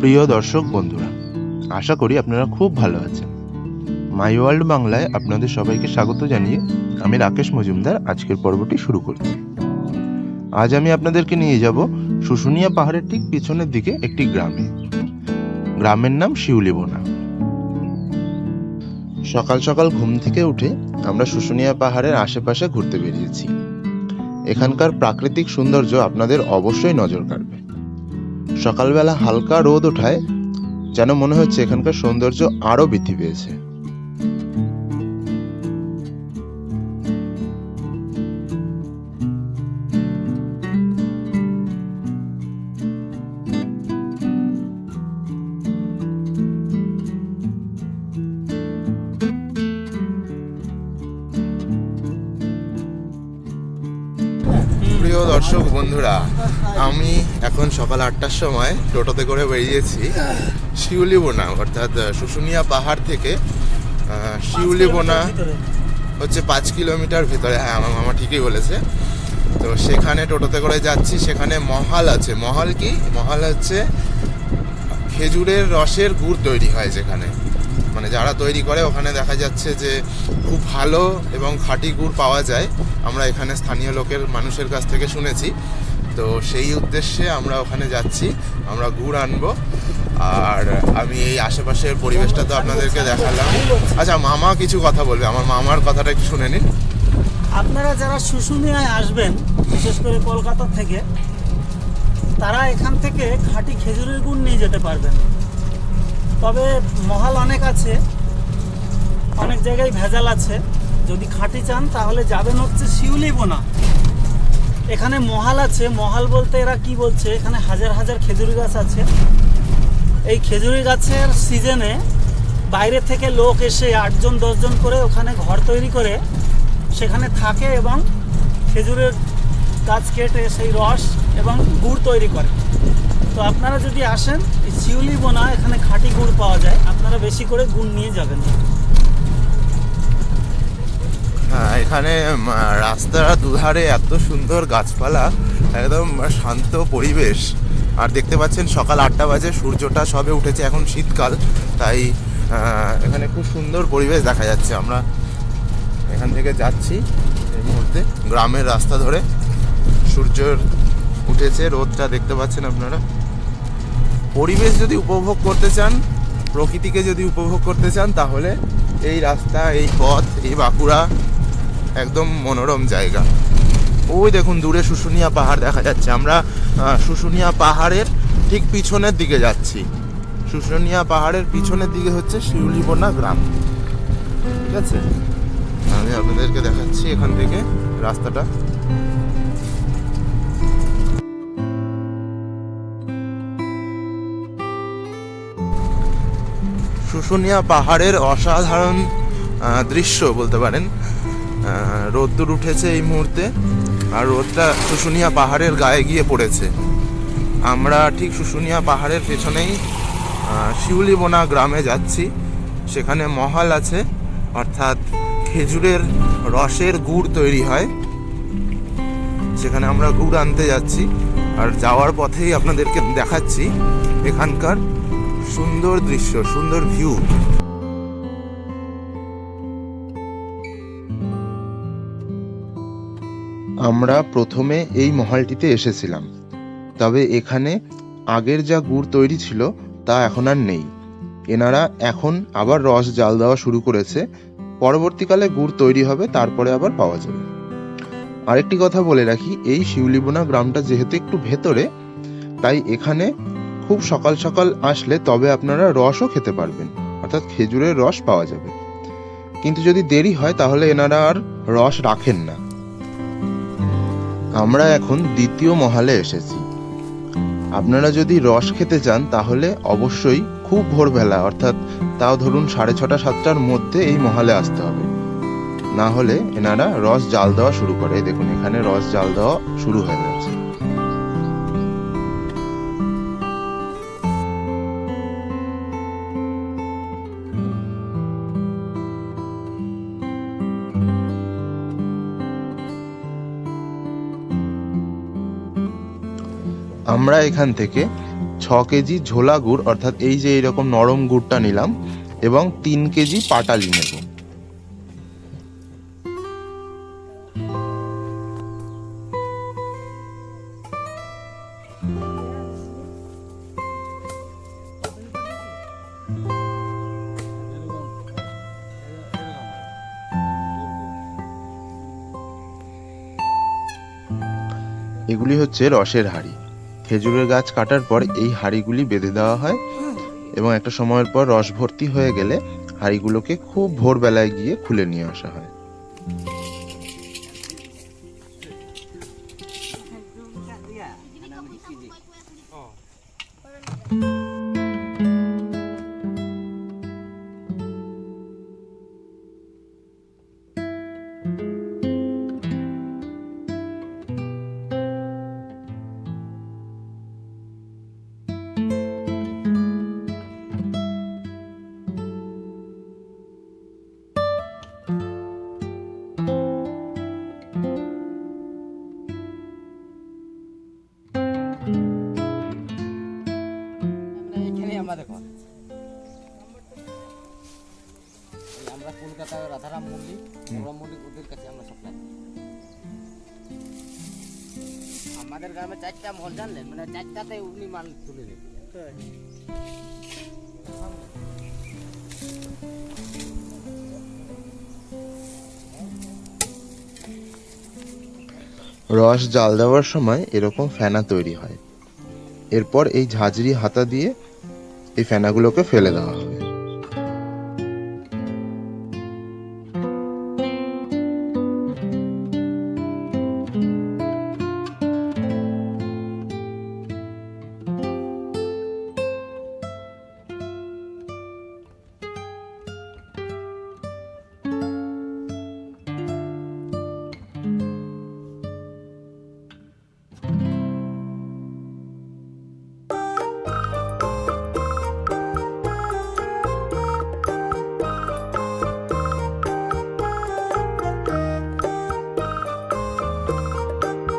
প্রিয় দর্শক বন্ধুরা, আশা করি আপনারা খুব ভালো আছেন। মাই ওয়ার্ল্ড বাংলায় আপনাদের সবাইকে স্বাগত জানিয়ে আমি রাকেশ মজুমদার আজকের পর্বটি শুরু করছি। আজ আমি আপনাদেরকে নিয়ে যাব শুশুনিয়া পাহাড়ের ঠিক পিছনের দিকে একটি গ্রামে। গ্রামের নাম শিউলিবোনা সকাল সকাল ঘুম থেকে উঠে আমরা শুশুনিয়া পাহাড়ের আশেপাশে ঘুরতে বেরিয়েছি। এখানকার প্রাকৃতিক সৌন্দর্য আপনাদের অবশ্যই নজর কাড়বে। সকালবেলা হালকা রোদ ওঠায় যেন মনে হচ্ছে এখানকার সৌন্দর্য আরও বৃদ্ধি পেয়েছে। প্রিয় দর্শক বন্ধুরা আমি এখন সকাল আটটার সময় টোটোতে করে বেরিয়েছি শিউলিবোনা অর্থাৎ শুশুনিয়া পাহাড় থেকে আহ, শিউলিবোনা হচ্ছে পাঁচ কিলোমিটার ভিতরে। হ্যাঁ আমার মামা ঠিকই বলেছে। তো সেখানে টোটোতে করে যাচ্ছি সেখানে মহাল আছে। মহাল কি? মহাল হচ্ছে খেজুরের রসের গুড় তৈরি হয় যেখানে। মানে যারা তৈরি করে ওখানে দেখা যাচ্ছে যে খুব ভালো এবং খাঁটি গুড় পাওয়া যায়। আমরা এখানে স্থানীয় লোকের মানুষের কাছ থেকে শুনেছি। তো সেই উদ্দেশ্যে আমরা ওখানে যাচ্ছি, আমরা গুড় আনব। আর আমি এই আশেপাশের পরিবেশটা তো আপনাদেরকে দেখালাম। আচ্ছা মামা কিছু কথা বলবে, আমার মামার কথাটা একটু শুনে নিন। আপনারা যারা শুশুনিয়ায় আসবেন, বিশেষ করে কলকাতা থেকে, তারা এখান থেকে খাঁটি খেজুরের গুড় নিয়ে যেতে পারবেন। তবে মহাল অনেক আছে, অনেক জায়গায় ভেজাল আছে। যদি খাঁটি চান, তাহলে যাবেন হচ্ছে শিউলি বোনা। এখানে মহাল আছে। মহাল বলতে এরা কি বলছে? এখানে হাজার হাজার খেজুরি গাছ আছে। এই খেজুরি গাছের সিজনে বাইরে থেকে লোক এসে আটজন, দশজন করে ওখানে ঘর তৈরি করে, সেখানে থাকে এবং খেজুরের গাছ কেটে সেই রস এবং গুড় তৈরি করে। তো আপনারা যদি আসেন, এই শিউলি বোনা, এখানে খাঁটি গুড় পাওয়া যায়। আপনারা বেশি করে গুড় নিয়ে যাবেন। এখানে রাস্তার দুধারে এত সুন্দর গাছপালা, একদম শান্ত পরিবেশ। আর দেখতে পাচ্ছেন, সকাল আটটা বাজে, সূর্যটা সবে উঠেছে, এখন শীতকাল। তাই এখানে খুব সুন্দর পরিবেশ দেখা যাচ্ছে। আমরা এখান থেকে যাচ্ছি এই মুহূর্তে, গ্রামের রাস্তা ধরে। সূর্যর উঠেছে, রোদটা দেখতে পাচ্ছেন আপনারা। পরিবেশ যদি উপভোগ করতে চান, প্রকৃতিকে যদি উপভোগ করতে চান, তাহলে এই রাস্তা, এই পথ, এই বাঁকুড়া একদম মনোরম জায়গা। ওই দেখুন, দূরে শুশুনিয়া পাহাড় দেখা যাচ্ছে। আমরা শুশুনিয়া পাহাড়ের ঠিক পিছনের দিকে যাচ্ছি। শুশুনিয়া পাহাড়ের পিছনের দিকে হচ্ছে শিউলিবোনা গ্রাম। ঠিক আছে? আমি আপনাদেরকে দেখাচ্ছি এখান থেকে রাস্তাটা। শুশুনিয়া পাহাড়ের অসাধারণ দৃশ্য বলতে পারেন। রোদ্দুর উঠেছে এই মুহূর্তে আর রোদটা শুশুনিয়া পাহাড়ের গায়ে গিয়ে পড়েছে। আমরা ঠিক শুশুনিয়া পাহাড়ের পেছনেই শিউলিবোনা গ্রামে যাচ্ছি। সেখানে মহাল আছে, অর্থাৎ খেজুরের রসের গুড় তৈরি হয়। সেখানে আমরা গুড় আনতে যাচ্ছি আর যাওয়ার পথেই আপনাদেরকে দেখাচ্ছি এখানকার সুন্দর দৃশ্য, সুন্দর ভিউ আমরা প্রথমে এই মহলটিতে এসেছিলাম। তবে এখানে আগের যা গুড় তৈরি ছিল, তা এখন আর নেই। এনারা এখন আবার রস জাল দেওয়া শুরু করেছে। পরবর্তীকালে গুড় তৈরি হবে, তারপরে আবার পাওয়া যাবে। আরেকটি কথা বলে রাখি, এই শিউলিবোনা গ্রামটা যেহেতু একটু ভেতরে, তাই এখানে খুব সকাল সকাল আসলে তবে আপনারা রসও খেতে পারবেন। অর্থাৎ খেজুরের রস পাওয়া যাবে। কিন্তু যদি দেরি হয়, তাহলে এনারা আর রস রাখেন না। আমরা এখন দ্বিতীয় মহালে এসেছি। আপনারা যদি রস খেতে চান, তাহলে অবশ্যই খুব ভোরবেলা, অর্থাৎ তাও ধরুন সাড়ে ছটা, সাতটার মধ্যে এই মহালে আসতে হবে। না হলে এনারা রস জাল দেওয়া শুরু করে। দেখুন, এখানে রস জাল দেওয়া শুরু হয়ে গেছে। আমরা এখান থেকে ছ কেজি ঝোলা গুড়, অর্থাৎ এই যে এরকম নরম গুড়টা নিলাম, এবং তিন কেজি পাটালি নেব। এগুলি হচ্ছে রসের হাঁড়ি। খেজুরের গাছ কাটার পর এই হাঁড়িগুলি বেঁধে দেওয়া হয় এবং একটা সময়ের পর রস ভর্তি হয়ে গেলে হাঁড়িগুলোকে খুব ভোরবেলায় গিয়ে খুলে নিয়ে আসা হয়। আমরা কলকাতা রাধারাম মল্লিক গৌরব মল্লিক ওদের কাছে আমরা সাপ্লাই আমাদের গ্রামে চারটা মহল জানলেন? মানে চারটাতে উনি মাল তুলে দেন রস জাল দেওয়ার সময় এরকম ফেনা তৈরি হয়। এরপর এই ঝাঁঝরি হাতা দিয়ে এই ফেনাগুলোকে ফেলে দেওয়া হবে।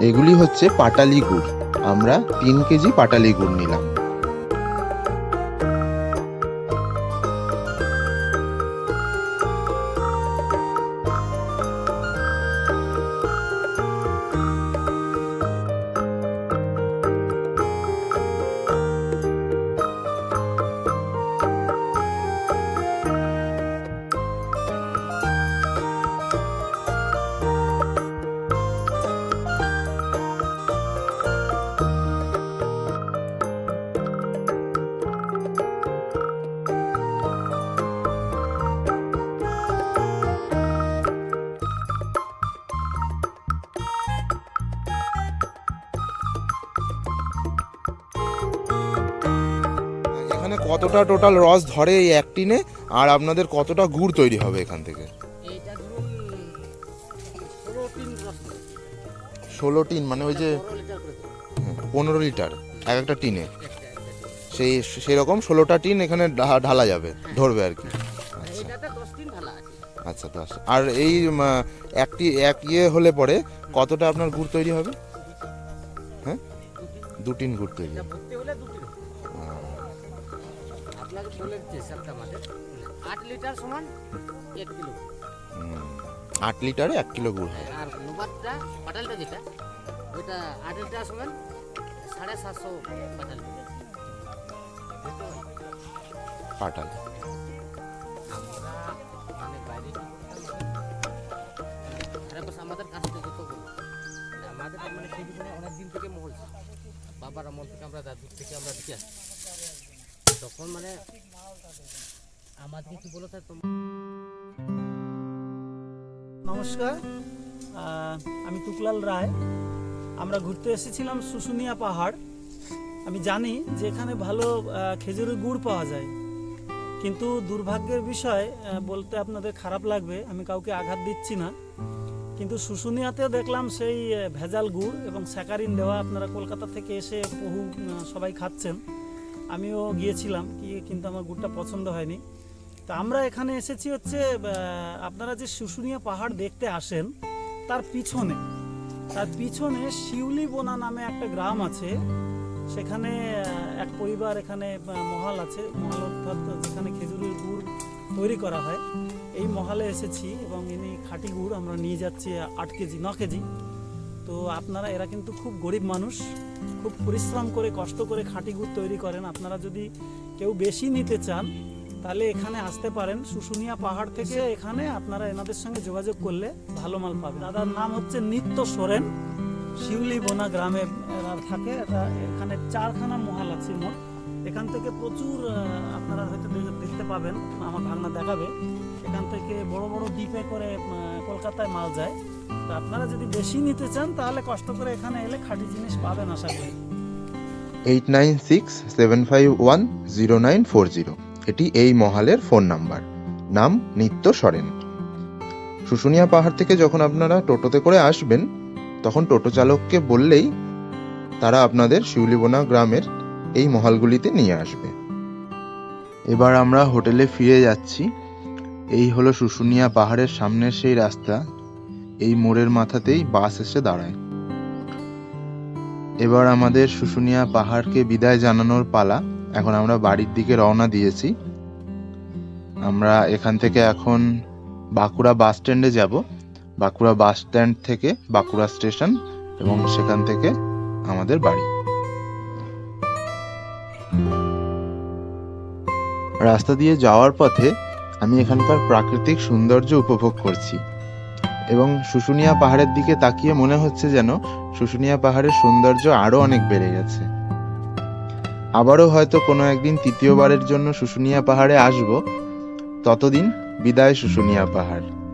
এগুলি হচ্ছে পাটালি গুড়। আমরা তিন কেজি পাটালি গুড় নিলাম। কতটা টোটাল রস ধরে এই এক টিনে আর আপনাদের কতটা গুড় তৈরি হবে এখান থেকে? ষোলো টিন মানে ওই যে পনেরো লিটার এক একটা টিনে। সেই সেই রকম ষোলোটা টিন এখানে ঢালা যাবে ধরবে আর কি। আচ্ছা। দশ আছে। আচ্ছা আচ্ছা। আর এই একটি এক ইয়ে হলে পরে কতটা আপনার গুড় তৈরি হবে? হ্যাঁ? দু টিন। গুড় তৈরি দিচ্ছে হিসাবটা আমাদের আট লিটার সমান এক কিলো। আট লিটারে এক কিলো গুড় হবে আর নোবারটা পাটালটা যেটা ওইটা আট লিটার সমান সাড়ে সাতশো পাটাল। পাটাল। মানে আমাদের কাছ যত আমাদের মানে সেই অনেক দিন থেকে মহল। বাবার আমল থেকে আমরা দাদুর থেকে আমরা দেখে আসছি। তখন মানে আমাদেরকে কি বলো নমস্কার আমি তুকলাল রায়। আমরা ঘুরতে এসেছিলাম শুশুনিয়া পাহাড়। আমি জানি যে এখানে ভালো খেজুরের গুড় পাওয়া যায়। কিন্তু দুর্ভাগ্যের বিষয় বলতে আপনাদের খারাপ লাগবে, আমি কাউকে আঘাত দিচ্ছি না। কিন্তু শুশুনিয়াতে দেখলাম সেই ভেজাল গুড় এবং স্যাকারিন দেওয়া আপনারা কলকাতা থেকে এসে বহু সবাই খাচ্ছেন। আমিও গিয়েছিলাম, কি কিন্তু আমার গুড়টা পছন্দ হয়নি। তা আমরা এখানে এসেছি হচ্ছে আপনারা যে শুশুনিয়া পাহাড় দেখতে আসেন, তার পিছনে তার পিছনে শিউলি বোনা নামে একটা গ্রাম আছে। সেখানে এক পরিবার এখানে মহাল আছে, মহাল অর্থাৎ যেখানে খেজুরের গুড় তৈরি করা হয়। এই মহালে এসেছি এবং ইনি খাঁটি গুড়, আমরা নিয়ে যাচ্ছি আট কেজি, ন কেজি। তো আপনারা, এরা কিন্তু খুব গরিব মানুষ। খুব পরিশ্রম করে, কষ্ট করে খাঁটি গুড় তৈরি করেন। আপনারা যদি কেউ বেশি নিতে চান, তাহলে এখানে আসতে পারেন। শুশুনিয়া পাহাড় থেকে এখানে আপনারা এনাদের সঙ্গে যোগাযোগ করলে ভালো মাল পাবেন। দাদার নাম হচ্ছে নিত্য সোরেন। শিউলি বোনা গ্রামে থাকে। এখানে চারখানা মহাল আছে মোট। এখান থেকে প্রচুর আপনারা হয়তো দেখতে পাবেন। আমার ভাগনা দেখাবে। এখান থেকে বড় বড় ডিপে করে কলকাতায় মাল যায়। আপনারা যদি বেশি নিতে চান, তাহলে কষ্ট করে এখানে এলে খাঁটি জিনিস পাবেন আশা করি। Eight nine six seven five one zero nine four zero. এটি এই মহালের ফোন নাম্বার। নাম নিত্য সরেন। শুশুনিয়া পাহাড় থেকে যখন আপনারা টোটোতে করে আসবেন, তখন টোটো চালককে বললেই তারা আপনাদের শিউলিবোনা গ্রামের এই মহলগুলিতে নিয়ে আসবে। এবার আমরা হোটেলে ফিরে যাচ্ছি। এই হলো শুশুনিয়া পাহাড়ের সামনের সেই রাস্তা। এই মোড়ের মাথাতেই বাস এসে দাঁড়ায়। এবার আমাদের শুশুনিয়া পাহাড়কে বিদায় জানানোর পালা এখন আমরা বাড়ির দিকে রওনা দিয়েছি। আমরা এখান থেকে এখন বাঁকুড়া বাস স্ট্যান্ডে যাব। বাঁকুড়া বাস স্ট্যান্ড থেকে বাঁকুড়া স্টেশন এবং সেখান থেকে আমাদের বাড়ি। রাস্তা দিয়ে যাওয়ার পথে আমি এখানকার প্রাকৃতিক সৌন্দর্য উপভোগ করছি। এবং শুশুনিয়া পাহাড়ের দিকে তাকিয়ে মনে হচ্ছে যেন শুশুনিয়া পাহাড়ের সৌন্দর্য আরও অনেক বেড়ে গেছে। আবারও হয়তো কোনো একদিন তৃতীয়বারের জন্য শুশুনিয়া পাহাড়ে আসব। ততদিন বিদায় শুশুনিয়া পাহাড়।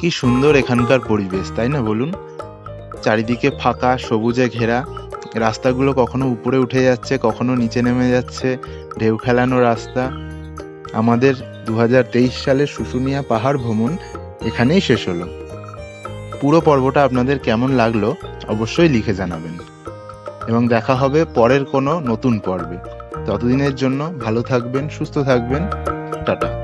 কি সুন্দর এখানকার পরিবেশ, তাই না বলুন? চারিদিকে ফাঁকা, সবুজে ঘেরা, রাস্তাগুলো কখনো উপরে উঠে যাচ্ছে, কখনো নিচে নেমে যাচ্ছে, ঢেউ খেলানো রাস্তা। আমাদের দু হাজার সালের শুশুনিয়া পাহাড় ভ্রমণ এখানেই শেষ হলো। পুরো পর্বটা আপনাদের কেমন লাগল অবশ্যই লিখে জানাবেন। এবং দেখা হবে পরের কোনো নতুন পর্বে। ততদিনের জন্য ভালো থাকবেন, সুস্থ থাকবেন। টাটা।